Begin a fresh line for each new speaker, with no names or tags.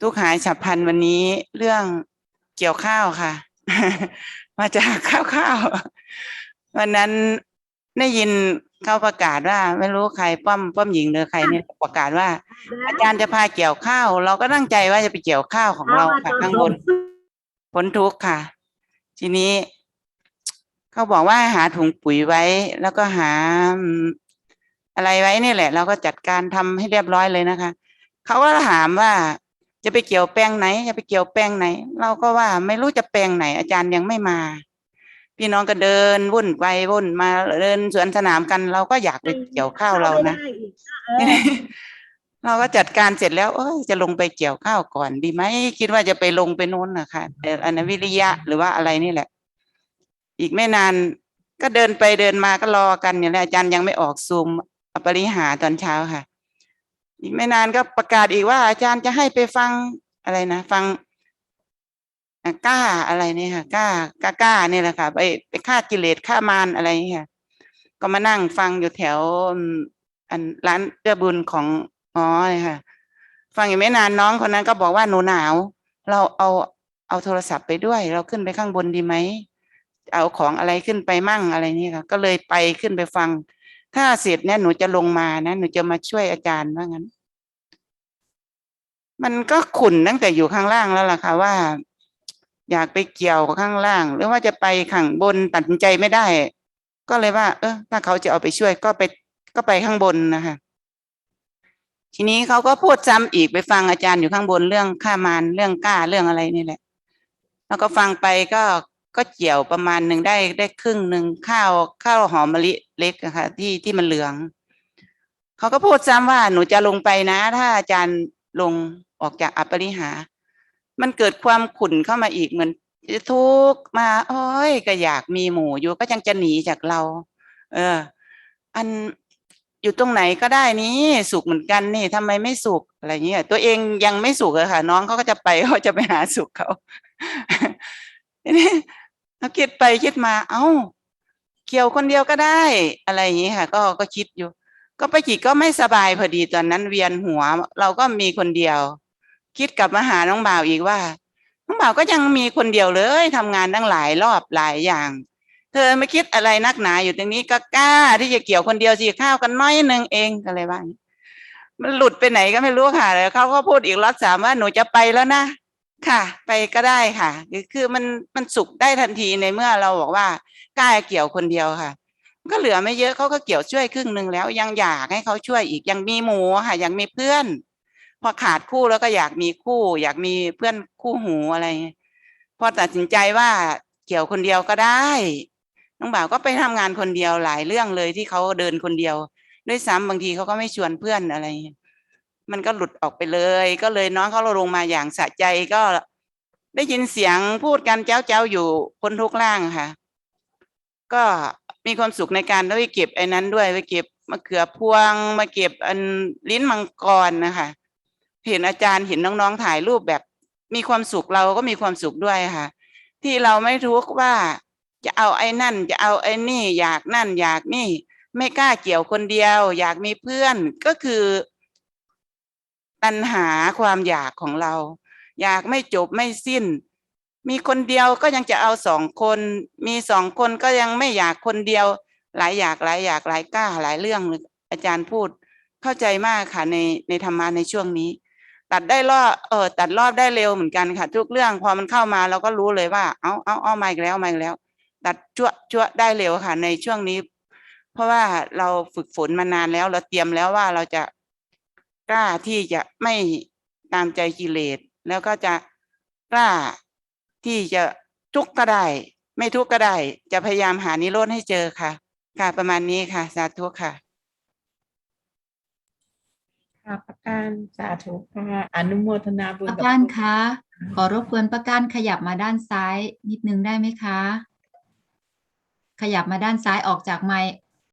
ทุกข์หายฉับพลันวันนี้เรื่องเกี่ยวข้าวค่ะ มาจากข้าวข้าววันนั้นได้ยินเขาประกาศว่า ไม่รู้ใครป้อมป้อมหญิงหรือใครเนี่ยประกาศว่า อาจารย์จะพาเกี่ยวข้าว เราก็ตั้งใจว่าจะไปเกี่ยวข้าวของเราค่ะข้างบนพ้นทุกข์ค่ะ ทีนี้เขาบอกว่าหาถุงปุ๋ยไว้ แล้วก็หาอืมอะไรไว้นี่แหละ เราก็จัดการทำให้เรียบร้อยเลยนะคะเขาก็ถามว่า จะไปเกี่ยวแปลงไหนจะไปเกี่ยวแปลงไหน เราก็ว่าไม่รู้จะแปลงไหน อาจารย์ยังไม่มา พี่น้องก็เดินวุ่นไปวุ่นมาเดินสวนสนามกัน เราก็อยากไปเกี่ยวข้าวเรานะ
ได้อีก
เราก็จัดการเสร็จแล้ว เอ้ยจะลงไปเกี่ยวข้าวก่อนดีไหมคิดว่าจะไปลงไปโน้นนะคะแต่อันนั้นวิริยะหรือว่าอะไรนี่แหละ อีกไม่นานก็เดินไปเดินมาก็รอกันเนี่ยแหละอาจารย์ยังไม่ออกซูมอปริหาตอนเช้าค่ะ อีกไม่นานก็ประกาศอีกว่า อาจารย์จะให้ไปฟังอะไรนะฟังกล้าอะไรเนี่ยค่ะกล้ากล้ากล้าเนี่ยแหละค่ะ ไปไปฆ่ากิเลสฆ่ามารอะไรอย่างเงี้ยค่ะ ก็มานั่งฟังอยู่แถว อันร้านเอื้อบุญของอ๋อเนี่ยค่ะ ฟังอยู่ไม่นานน้องคนนั้นก็บอกว่าหนูหนาว เราเอาเอาโทรศัพท์ไปด้วย เราขึ้นไปข้างบนดีไหมเอาของอะไรขึ้นไปมั่งอะไรนี่ค่ะ ก็เลยไปขึ้นไปฟัง ถ้าเสร็จเนี่ยหนูจะลงมานะหนูจะมาช่วยอาจารย์ว่างั้น มันก็ขุนตั้งแต่อยู่ข้างล่างแล้วล่ะค่ะว่า อยากไปเกี่ยวข้างล่าง หรือว่าจะไปข้างบนตัดสินใจไม่ได้ ก็เลยว่า เออถ้าเขาจะเอาไปช่วยก็ไปก็ไปข้างบนนะคะทีนี้เขาก็พูดซ้ำอีกไปฟังอาจารย์อยู่ข้างบนเรื่องข้ามารเรื่องกล้าเรื่องอะไรนี่แหละ แล้วก็ฟังไปก็ ก็เกี่ยวประมาณหนึ่งได้ได้ครึ่งหนึ่งข้าวข้าวหอมมะลิเล็กอะคะที่ที่มันเหลือง เขาก็พูดซ้ำว่าหนูจะลงไปนะ ถ้าอาจารย์ลงออกจากอัปปริหา มันเกิดความขุ่นเข้ามาอีกเหมือนจะทุกมาโอ้ยก็อยากมีหมู่อยู่ก็ยังจะหนีจากเรา เออ อันอยู่ตรงไหนก็ได้นี้สุขเหมือนกันนี่ทำไมไม่สุขอะไรเงี้ยตัวเองยังไม่สุขอะค่ะ น้องเขาก็จะไปเขาจะไปหาสุขเขาทีนี้ เราคิดไปคิดมา เอ้า เกี่ยวคนเดียวก็ได้ อะไรอย่างนี้ค่ะ ก็ก็คิดอยู่ ก็ไปกี่ก็ไม่สบายพอดีตอนนั้นเวียนหัว เราก็มีคนเดียว คิดกลับมาหาน้องบ่าวอีกว่า น้องบ่าวก็ยังมีคนเดียวเลยทำงานตั้งหลายรอบหลายอย่าง เธอไม่คิดอะไรนักหนาอยู่ตรงนี้ก็กล้าที่จะเกี่ยวคนเดียวสิข้าวกันน้อยนึงเองอะไรบ้างมันหลุดไปไหนก็ไม่รู้ค่ะแล้วเขาก็พูดอีกรอบสามว่าหนูจะไปแล้วนะ ค่ะไปก็ได้ค่ะคือคือมันมันสุกได้ทันทีในเมื่อเราบอกว่ากล้าเกี่ยวคนเดียวค่ะ ก็เหลือไม่เยอะเขาก็เกี่ยวช่วยครึ่งหนึ่งแล้วยังอยากให้เขาช่วยอีกยังมีหมูค่ะยังมีเพื่อน พอขาดคู่แล้วก็อยากมีคู่ อยากมีเพื่อนคู่หูอะไรพอตัดสินใจว่าเกี่ยวคนเดียวก็ได้น้องบ่าวก็ไปทำงานคนเดียวหลายเรื่องเลยที่เขาเดินคนเดียว ด้วยซ้ำบางทีเขาก็ไม่ชวนเพื่อนอะไร มันก็หลุดออกไปเลย ก็เลยน้องเขาลงมาอย่างสะใจก็ได้ยินเสียงพูดกันเจ้าเจ้าอยู่คนทุกล่างค่ะ ก็มีความสุขในการได้ไปเก็บไอ้นั้นด้วยไปเก็บมะเขือพวงมาเก็บอันลิ้นมังกรนะคะ เห็นอาจารย์เห็นน้องๆถ่ายรูปแบบ มีความสุขเราก็มีความสุขด้วยค่ะ ที่เราไม่ทุกข์ว่าจะเอาไอ้นั่น จะเอาไอ้นี่ อยากนั่น อยากนี่ ไม่กล้าเกี่ยวคนเดียว อยากมีเพื่อนก็คือ ตัณหาความอยากของเรา อยากไม่จบไม่สิ้น มีคนเดียวก็ยังจะเอาสองคน มีสองคนก็ยังไม่อยากคนเดียว หลายอยากหลายอยากหลายกล้าหลายเรื่องอาจารย์พูดเข้าใจมากค่ะในในธรรมะในช่วงนี้ ตัดได้รอบเออตัดรอบได้เร็วเหมือนกันค่ะ ทุกเรื่องพอมันเข้ามาเราก็รู้เลยว่า เอาเอาเอามาอีกแล้วมาอีกแล้ว ตัดจั่วจั่วได้เร็วค่ะ ในช่วงนี้ เพราะว่าเราฝึกฝนมานานแล้วเราเตรียมแล้วว่าเราจะ กล้าที่จะไม่ตามใจกิเลสแล้วก็จะกล้าที่จะทุกข์ก็ได้ ไม่ทุกข์ก็ได้ จะพยายามหานิโรธให้เจอค่ะ ค่ะ ประมาณนี้ค่ะ สาธุค่ะ
ค่ะประการสาธุค่ะอนุโมทนาบุญ
ประ
กับ
การ
ผู้
คะขอรบกวนประการขยับมาด้านซ้ายนิดนึงได้ไหมคะ ขยับมาด้านซ้ายออกจากไมค์